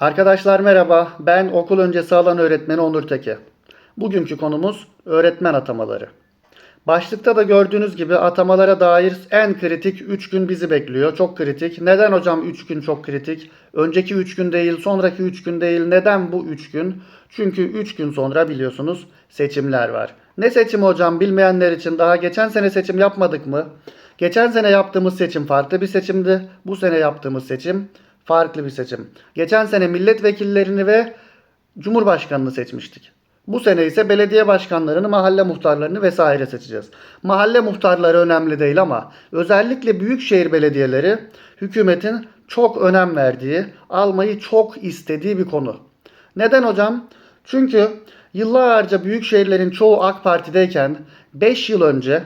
Arkadaşlar merhaba. Ben okul öncesi alan öğretmeni Onur Teke. Bugünkü konumuz öğretmen atamaları. Başlıkta da gördüğünüz gibi atamalara dair en kritik 3 gün bizi bekliyor. Çok kritik. Neden hocam 3 gün çok kritik? Önceki 3 gün değil, sonraki 3 gün değil. Neden bu 3 gün? Çünkü 3 gün sonra biliyorsunuz seçimler var. Ne seçimi hocam bilmeyenler için daha geçen sene seçim yapmadık mı? Geçen sene yaptığımız seçim farklı bir seçimdi. Bu sene yaptığımız seçim farklı bir seçim. Geçen sene milletvekillerini ve cumhurbaşkanını seçmiştik. Bu sene ise belediye başkanlarını, mahalle muhtarlarını vesaire seçeceğiz. Mahalle muhtarları önemli değil ama özellikle büyükşehir belediyeleri hükümetin çok önem verdiği, almayı çok istediği bir konu. Neden hocam? Çünkü yıllarca büyük şehirlerin çoğu AK Parti'deyken 5 yıl önce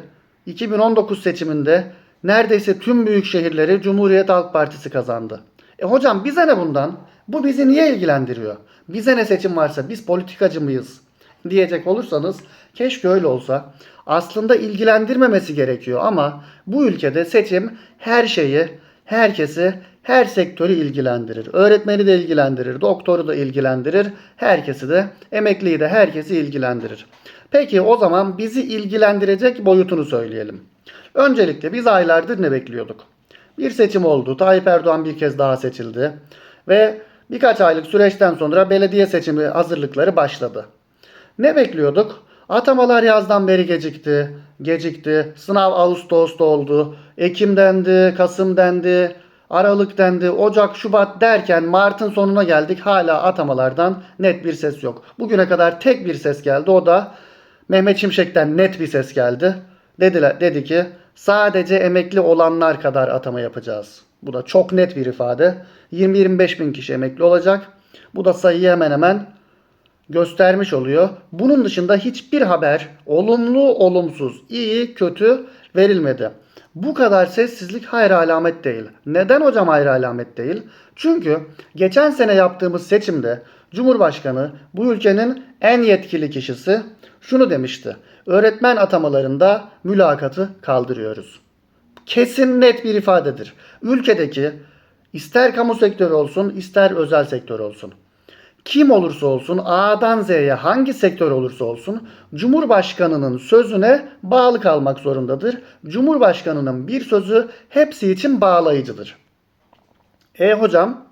2019 seçiminde neredeyse tüm büyük şehirleri Cumhuriyet Halk Partisi kazandı. E hocam bize ne bundan? Bu bizi niye ilgilendiriyor? Bize ne seçim varsa biz politikacı mıyız? Diyecek olursanız keşke öyle olsa. Aslında ilgilendirmemesi gerekiyor ama bu ülkede seçim her şeyi, herkesi, her sektörü ilgilendirir. Öğretmeni de ilgilendirir, doktoru da ilgilendirir, herkesi de, emekliyi de herkesi ilgilendirir. Peki o zaman bizi ilgilendirecek boyutunu söyleyelim. Öncelikle biz aylardır ne bekliyorduk? Bir seçim oldu. Tayyip Erdoğan bir kez daha seçildi. Ve birkaç aylık süreçten sonra belediye seçimi hazırlıkları başladı. Ne bekliyorduk? Atamalar yazdan beri gecikti. Gecikti. Sınav Ağustos'ta oldu. Ekim dendi, Kasım dendi, Aralık dendi, Ocak, Şubat derken Mart'ın sonuna geldik. Hala atamalardan net bir ses yok. Bugüne kadar tek bir ses geldi. O da Mehmet Şimşek'ten net bir ses geldi. Dediler, dedi ki sadece emekli olanlar kadar atama yapacağız. Bu da çok net bir ifade. 20-25 bin kişi emekli olacak. Bu da sayıyı hemen hemen göstermiş oluyor. Bunun dışında hiçbir haber olumlu olumsuz, iyi kötü verilmedi. Bu kadar sessizlik hayır alamet değil. Neden hocam hayır alamet değil? Çünkü geçen sene yaptığımız seçimde Cumhurbaşkanı bu ülkenin en yetkili kişisi şunu demişti. Öğretmen atamalarında mülakatı kaldırıyoruz. Kesin net bir ifadedir. Ülkedeki ister kamu sektörü olsun ister özel sektör olsun kim olursa olsun A'dan Z'ye hangi sektör olursa olsun Cumhurbaşkanının sözüne bağlı kalmak zorundadır. Cumhurbaşkanının bir sözü hepsi için bağlayıcıdır. E hocam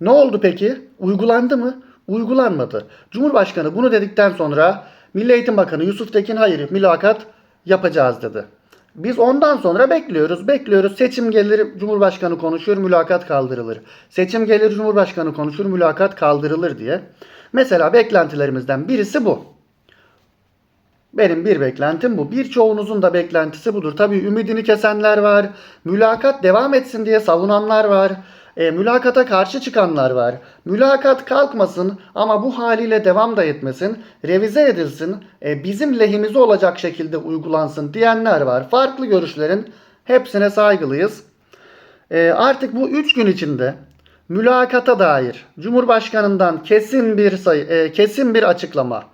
ne oldu peki? Uygulandı mı? Uygulanmadı. Cumhurbaşkanı bunu dedikten sonra Milli Eğitim Bakanı Yusuf Tekin hayır mülakat yapacağız dedi. Biz ondan sonra bekliyoruz, bekliyoruz. Seçim gelir, Cumhurbaşkanı konuşur, mülakat kaldırılır. Seçim gelir, Cumhurbaşkanı konuşur, mülakat kaldırılır diye. Mesela beklentilerimizden birisi bu. Benim bir beklentim bu. Birçoğunuzun da beklentisi budur. Tabii ümidini kesenler var. Mülakat devam etsin diye savunanlar var. E, mülakata karşı çıkanlar var. Mülakat kalkmasın ama bu haliyle devam da etmesin. Revize edilsin. e, bizim lehimize olacak şekilde uygulansın diyenler var. Farklı görüşlerin hepsine saygılıyız. E, artık bu 3 gün içinde mülakata dair Cumhurbaşkanından kesin bir sayı, e, kesin bir açıklama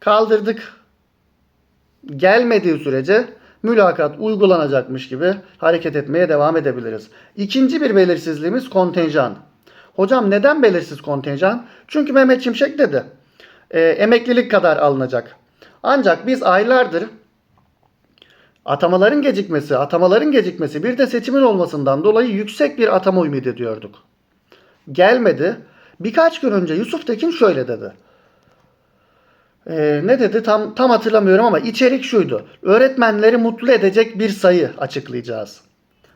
kaldırdık gelmediği sürece mülakat uygulanacakmış gibi hareket etmeye devam edebiliriz. İkinci bir belirsizliğimiz kontenjan. Hocam neden belirsiz kontenjan? Çünkü Mehmet Şimşek dedi. E, emeklilik kadar alınacak. Ancak biz aylardır atamaların gecikmesi, atamaların gecikmesi bir de seçimin olmasından dolayı yüksek bir atama ümit ediyorduk. Gelmedi. Birkaç gün önce Yusuf Tekin şöyle dedi. Ee, ne dedi tam tam hatırlamıyorum ama içerik şuydu. Öğretmenleri mutlu edecek bir sayı açıklayacağız.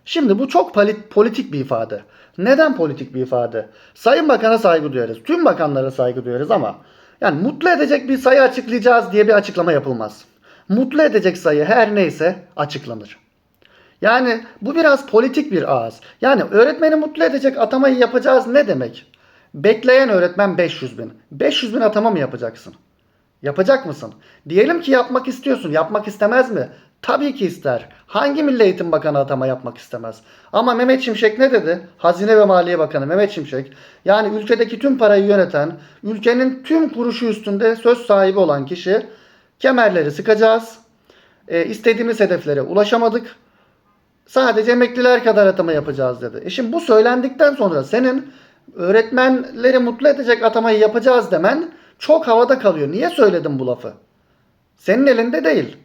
Şimdi bu çok poli- politik bir ifade. Neden politik bir ifade? Sayın Bakan'a saygı duyarız. Tüm bakanlara saygı duyarız ama yani mutlu edecek bir sayı açıklayacağız diye bir açıklama yapılmaz. Mutlu edecek sayı her neyse açıklanır. Yani bu biraz politik bir ağız. Yani öğretmeni mutlu edecek atamayı yapacağız ne demek? Bekleyen öğretmen 500 bin. 500 bin atama mı yapacaksın? Yapacak mısın? Diyelim ki yapmak istiyorsun. Yapmak istemez mi? Tabii ki ister. Hangi Milli Eğitim Bakanı atama yapmak istemez? Ama Mehmet Şimşek ne dedi? Hazine ve Maliye Bakanı Mehmet Şimşek. Yani ülkedeki tüm parayı yöneten, ülkenin tüm kuruşu üstünde söz sahibi olan kişi kemerleri sıkacağız. E, istediğimiz hedeflere ulaşamadık. Sadece emekliler kadar atama yapacağız dedi. E şimdi bu söylendikten sonra senin öğretmenleri mutlu edecek atamayı yapacağız demen çok havada kalıyor. Niye söyledin bu lafı? Senin elinde değil.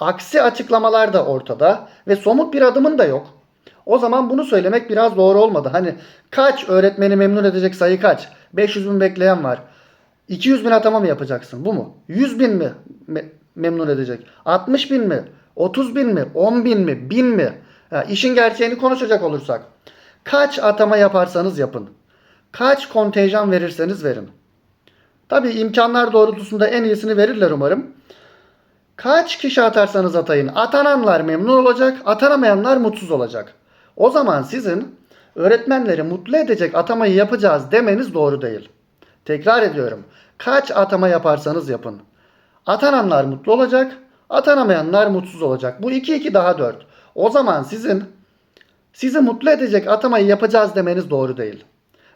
Aksi açıklamalar da ortada ve somut bir adımın da yok. O zaman bunu söylemek biraz doğru olmadı. Hani kaç öğretmeni memnun edecek sayı kaç? 500 bin bekleyen var. 200 bin atama mı yapacaksın? Bu mu? 100 bin mi me- memnun edecek? 60 bin mi? 30 bin mi? 10 bin mi? 1000 mi? Ha, işin gerçeğini konuşacak olursak. Kaç atama yaparsanız yapın. Kaç kontenjan verirseniz verin. Tabii imkanlar doğrultusunda en iyisini verirler umarım. Kaç kişi atarsanız atayın. Atananlar memnun olacak, atanamayanlar mutsuz olacak. O zaman sizin öğretmenleri mutlu edecek atamayı yapacağız demeniz doğru değil. Tekrar ediyorum. Kaç atama yaparsanız yapın. Atananlar mutlu olacak, atanamayanlar mutsuz olacak. Bu 2 2 daha 4. O zaman sizin sizi mutlu edecek atamayı yapacağız demeniz doğru değil.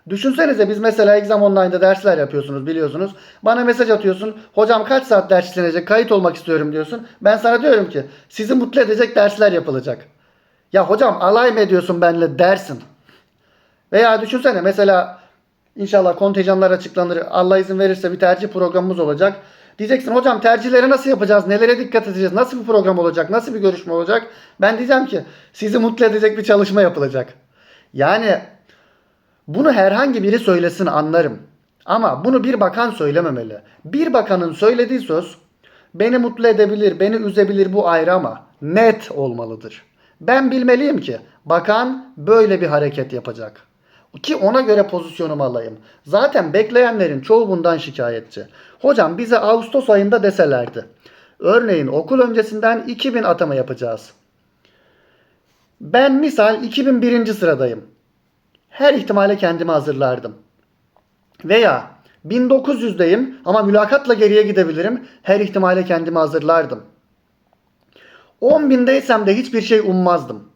Düşünsenize biz mesela Exam Online'da dersler yapıyorsunuz biliyorsunuz. Bana mesaj atıyorsun. Hocam kaç saat ders işlenecek? Kayıt olmak istiyorum diyorsun. Ben sana diyorum ki sizi mutlu edecek dersler yapılacak. Ya hocam alay mı ediyorsun benimle dersin. Veya düşünsene mesela inşallah kontenjanlar açıklanır. Allah izin verirse bir tercih programımız olacak. Diyeceksin hocam tercihleri nasıl yapacağız? Nelere dikkat edeceğiz? Nasıl bir program olacak? Nasıl bir görüşme olacak? Ben diyeceğim ki sizi mutlu edecek bir çalışma yapılacak. Yani bunu herhangi biri söylesin anlarım. Ama bunu bir bakan söylememeli. Bir bakanın söylediği söz beni mutlu edebilir, beni üzebilir bu ayrı ama net olmalıdır. Ben bilmeliyim ki bakan böyle bir hareket yapacak. Ki ona göre pozisyonumu alayım. Zaten bekleyenlerin çoğu bundan şikayetçi. Hocam bize Ağustos ayında deselerdi. Örneğin okul öncesinden 2000 atama yapacağız. Ben misal 2001. sıradayım. Her ihtimale kendimi hazırlardım. Veya 1900'deyim ama mülakatla geriye gidebilirim. Her ihtimale kendimi hazırlardım. 10.000'deysem de hiçbir şey ummazdım.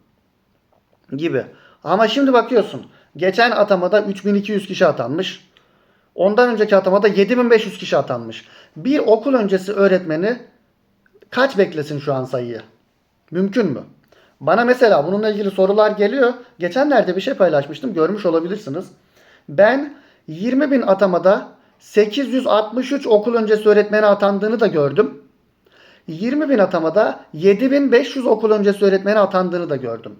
Gibi. Ama şimdi bakıyorsun. Geçen atamada 3200 kişi atanmış. Ondan önceki atamada 7500 kişi atanmış. Bir okul öncesi öğretmeni kaç beklesin şu an sayıyı? Mümkün mü? Bana mesela bununla ilgili sorular geliyor. Geçenlerde bir şey paylaşmıştım. Görmüş olabilirsiniz. Ben 20 bin atamada 863 okul öncesi öğretmeni atandığını da gördüm. 20 bin atamada 7500 okul öncesi öğretmeni atandığını da gördüm.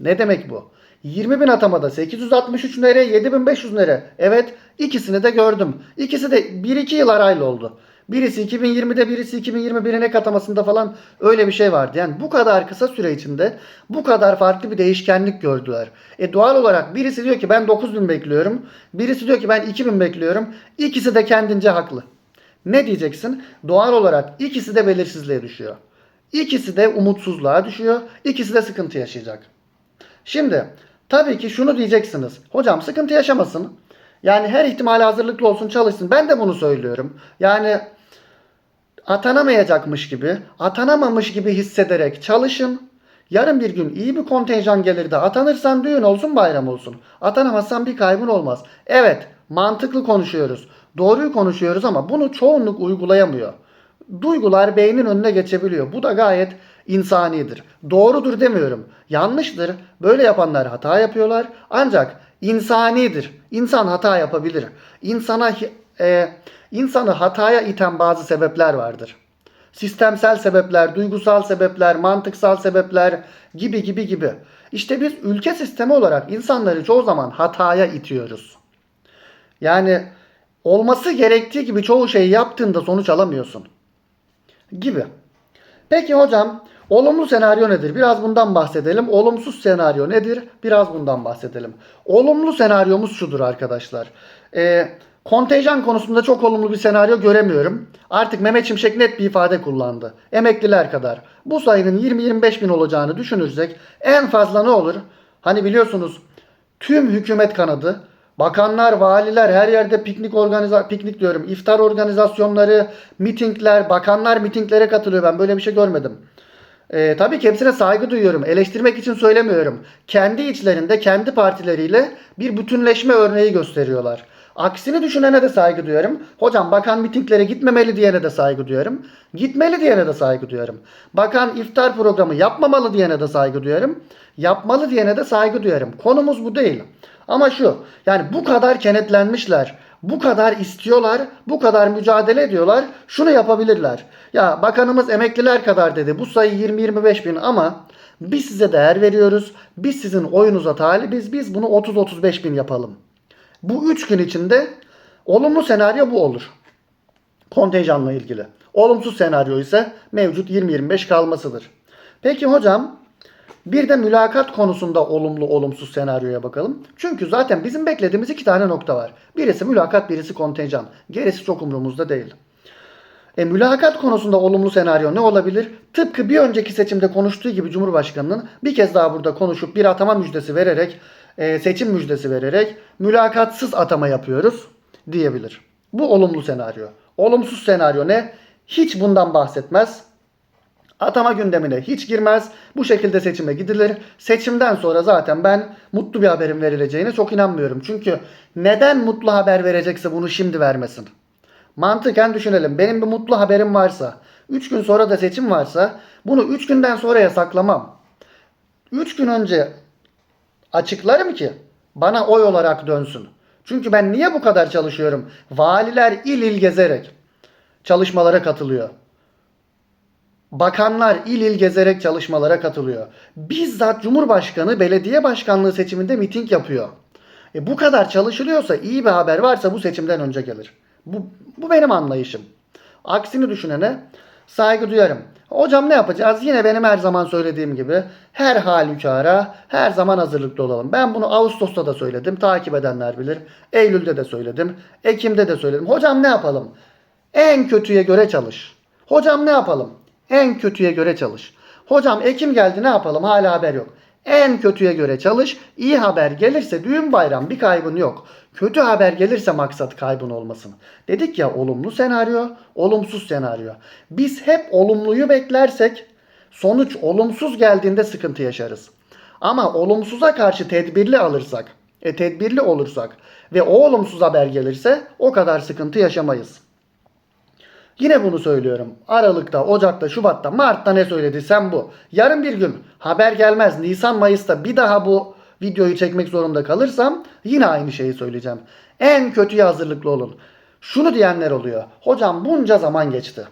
Ne demek bu? 20 bin atamada 863 nere 7500 nere? Evet ikisini de gördüm. İkisi de 1-2 yıl arayla oldu. Birisi 2020'de birisi 2021'in ek falan öyle bir şey vardı. Yani bu kadar kısa süre içinde bu kadar farklı bir değişkenlik gördüler. E doğal olarak birisi diyor ki ben 9000 bekliyorum. Birisi diyor ki ben 2000 bekliyorum. İkisi de kendince haklı. Ne diyeceksin? Doğal olarak ikisi de belirsizliğe düşüyor. İkisi de umutsuzluğa düşüyor. İkisi de sıkıntı yaşayacak. Şimdi tabii ki şunu diyeceksiniz. Hocam sıkıntı yaşamasın. Yani her ihtimale hazırlıklı olsun çalışsın. Ben de bunu söylüyorum. Yani atanamayacakmış gibi, atanamamış gibi hissederek çalışın. Yarın bir gün iyi bir kontenjan gelir de atanırsan düğün olsun bayram olsun. Atanamazsan bir kaybın olmaz. Evet mantıklı konuşuyoruz. Doğruyu konuşuyoruz ama bunu çoğunluk uygulayamıyor. Duygular beynin önüne geçebiliyor. Bu da gayet insanidir. Doğrudur demiyorum. Yanlıştır. Böyle yapanlar hata yapıyorlar. Ancak insanidir. İnsan hata yapabilir. İnsana e, insanı hataya iten bazı sebepler vardır. Sistemsel sebepler, duygusal sebepler, mantıksal sebepler gibi gibi gibi. İşte biz ülke sistemi olarak insanları çoğu zaman hataya itiyoruz. Yani olması gerektiği gibi çoğu şeyi yaptığında sonuç alamıyorsun. Gibi. Peki hocam olumlu senaryo nedir? Biraz bundan bahsedelim. Olumsuz senaryo nedir? Biraz bundan bahsedelim. Olumlu senaryomuz şudur arkadaşlar. Ee, kontenjan konusunda çok olumlu bir senaryo göremiyorum. Artık Mehmet Şimşek net bir ifade kullandı. Emekliler kadar. Bu sayının 20-25 bin olacağını düşünürsek en fazla ne olur? Hani biliyorsunuz tüm hükümet kanadı Bakanlar, valiler her yerde piknik organiza piknik diyorum. iftar organizasyonları, mitingler, bakanlar mitinglere katılıyor. Ben böyle bir şey görmedim. Ee, tabii ki hepsine saygı duyuyorum. Eleştirmek için söylemiyorum. Kendi içlerinde, kendi partileriyle bir bütünleşme örneği gösteriyorlar. Aksini düşünene de saygı duyarım. Hocam bakan mitinglere gitmemeli diyene de saygı duyarım. Gitmeli diyene de saygı duyarım. Bakan iftar programı yapmamalı diyene de saygı duyarım. Yapmalı diyene de saygı duyarım. Konumuz bu değil. Ama şu yani bu kadar kenetlenmişler. Bu kadar istiyorlar, bu kadar mücadele ediyorlar. Şunu yapabilirler. Ya bakanımız emekliler kadar dedi. Bu sayı 20-25 bin ama biz size değer veriyoruz. Biz sizin oyunuza talibiz. Biz bunu 30-35 bin yapalım. Bu 3 gün içinde olumlu senaryo bu olur. Kontenjanla ilgili. Olumsuz senaryo ise mevcut 20-25 kalmasıdır. Peki hocam bir de mülakat konusunda olumlu olumsuz senaryoya bakalım. Çünkü zaten bizim beklediğimiz iki tane nokta var. Birisi mülakat, birisi kontenjan. Gerisi çok umurumuzda değil. E, mülakat konusunda olumlu senaryo ne olabilir? Tıpkı bir önceki seçimde konuştuğu gibi Cumhurbaşkanı'nın bir kez daha burada konuşup bir atama müjdesi vererek, e, seçim müjdesi vererek mülakatsız atama yapıyoruz diyebilir. Bu olumlu senaryo. Olumsuz senaryo ne? Hiç bundan bahsetmez. Atama gündemine hiç girmez. Bu şekilde seçime gidilir. Seçimden sonra zaten ben mutlu bir haberin verileceğine çok inanmıyorum. Çünkü neden mutlu haber verecekse bunu şimdi vermesin? Mantıken düşünelim. Benim bir mutlu haberim varsa, 3 gün sonra da seçim varsa bunu 3 günden sonraya saklamam. 3 gün önce açıklarım ki bana oy olarak dönsün. Çünkü ben niye bu kadar çalışıyorum? Valiler il il gezerek çalışmalara katılıyor. Bakanlar il il gezerek çalışmalara katılıyor. Bizzat Cumhurbaşkanı belediye başkanlığı seçiminde miting yapıyor. E bu kadar çalışılıyorsa iyi bir haber varsa bu seçimden önce gelir. Bu, bu benim anlayışım. Aksini düşünene saygı duyarım. Hocam ne yapacağız? Yine benim her zaman söylediğim gibi her halükarda her zaman hazırlıklı olalım. Ben bunu Ağustos'ta da söyledim. Takip edenler bilir. Eylül'de de söyledim. Ekim'de de söyledim. Hocam ne yapalım? En kötüye göre çalış. Hocam ne yapalım? En kötüye göre çalış. Hocam Ekim geldi ne yapalım? Hala haber yok. En kötüye göre çalış. İyi haber gelirse düğün bayram bir kaybın yok. Kötü haber gelirse maksat kaybın olmasın. Dedik ya olumlu senaryo, olumsuz senaryo. Biz hep olumluyu beklersek sonuç olumsuz geldiğinde sıkıntı yaşarız. Ama olumsuza karşı tedbirli alırsak, e, tedbirli olursak ve o olumsuz haber gelirse o kadar sıkıntı yaşamayız. Yine bunu söylüyorum. Aralık'ta, Ocak'ta, Şubat'ta, Mart'ta ne söylediysem bu. Yarın bir gün haber gelmez. Nisan, Mayıs'ta bir daha bu videoyu çekmek zorunda kalırsam yine aynı şeyi söyleyeceğim. En kötüye hazırlıklı olun. Şunu diyenler oluyor. Hocam bunca zaman geçti.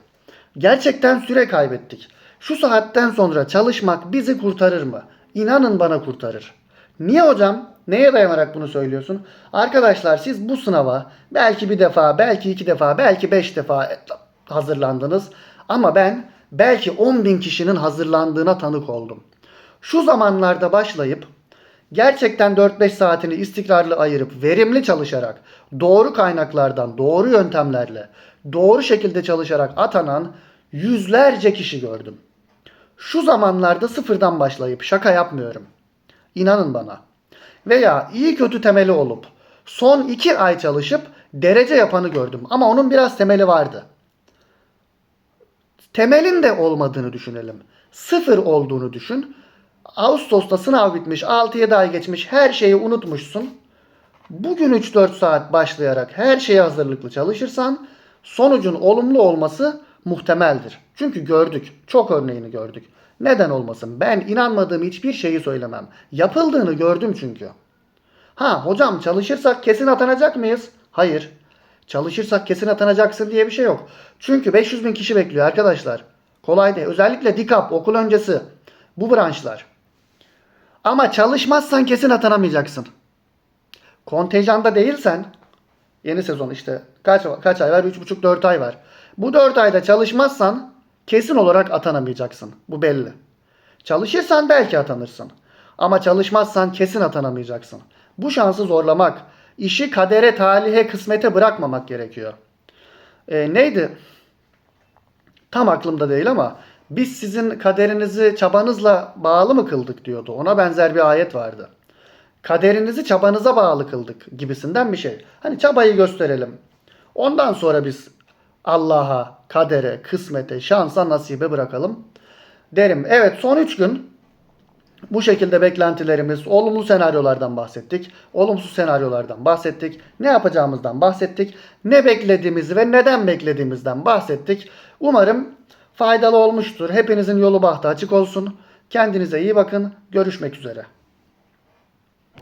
Gerçekten süre kaybettik. Şu saatten sonra çalışmak bizi kurtarır mı? İnanın bana kurtarır. Niye hocam? Neye dayanarak bunu söylüyorsun? Arkadaşlar siz bu sınava belki bir defa, belki iki defa, belki beş defa hazırlandınız. Ama ben belki 10 bin kişinin hazırlandığına tanık oldum. Şu zamanlarda başlayıp gerçekten 4-5 saatini istikrarlı ayırıp verimli çalışarak doğru kaynaklardan, doğru yöntemlerle, doğru şekilde çalışarak atanan yüzlerce kişi gördüm. Şu zamanlarda sıfırdan başlayıp şaka yapmıyorum. İnanın bana. Veya iyi kötü temeli olup son 2 ay çalışıp derece yapanı gördüm. Ama onun biraz temeli vardı. Temelin de olmadığını düşünelim. Sıfır olduğunu düşün. Ağustos'ta sınav bitmiş, 6-7 ay geçmiş, her şeyi unutmuşsun. Bugün 3-4 saat başlayarak her şeye hazırlıklı çalışırsan sonucun olumlu olması muhtemeldir. Çünkü gördük, çok örneğini gördük. Neden olmasın? Ben inanmadığım hiçbir şeyi söylemem. Yapıldığını gördüm çünkü. Ha hocam çalışırsak kesin atanacak mıyız? Hayır. Çalışırsak kesin atanacaksın diye bir şey yok. Çünkü 500 bin kişi bekliyor arkadaşlar. Kolay değil. Özellikle DİKAP, okul öncesi. Bu branşlar. Ama çalışmazsan kesin atanamayacaksın. Kontenjanda değilsen yeni sezon işte kaç, kaç ay var? 3,5-4 ay var. Bu 4 ayda çalışmazsan kesin olarak atanamayacaksın. Bu belli. Çalışırsan belki atanırsın. Ama çalışmazsan kesin atanamayacaksın. Bu şansı zorlamak, işi kadere, talihe, kısmete bırakmamak gerekiyor. E, neydi? Tam aklımda değil ama biz sizin kaderinizi çabanızla bağlı mı kıldık diyordu. Ona benzer bir ayet vardı. Kaderinizi çabanıza bağlı kıldık gibisinden bir şey. Hani çabayı gösterelim. Ondan sonra biz Allah'a, kadere, kısmete, şansa, nasibe bırakalım derim. Evet son 3 gün Bu şekilde beklentilerimiz, olumlu senaryolardan bahsettik, olumsuz senaryolardan bahsettik, ne yapacağımızdan bahsettik, ne beklediğimizi ve neden beklediğimizden bahsettik. Umarım faydalı olmuştur. Hepinizin yolu bahtı açık olsun. Kendinize iyi bakın. Görüşmek üzere.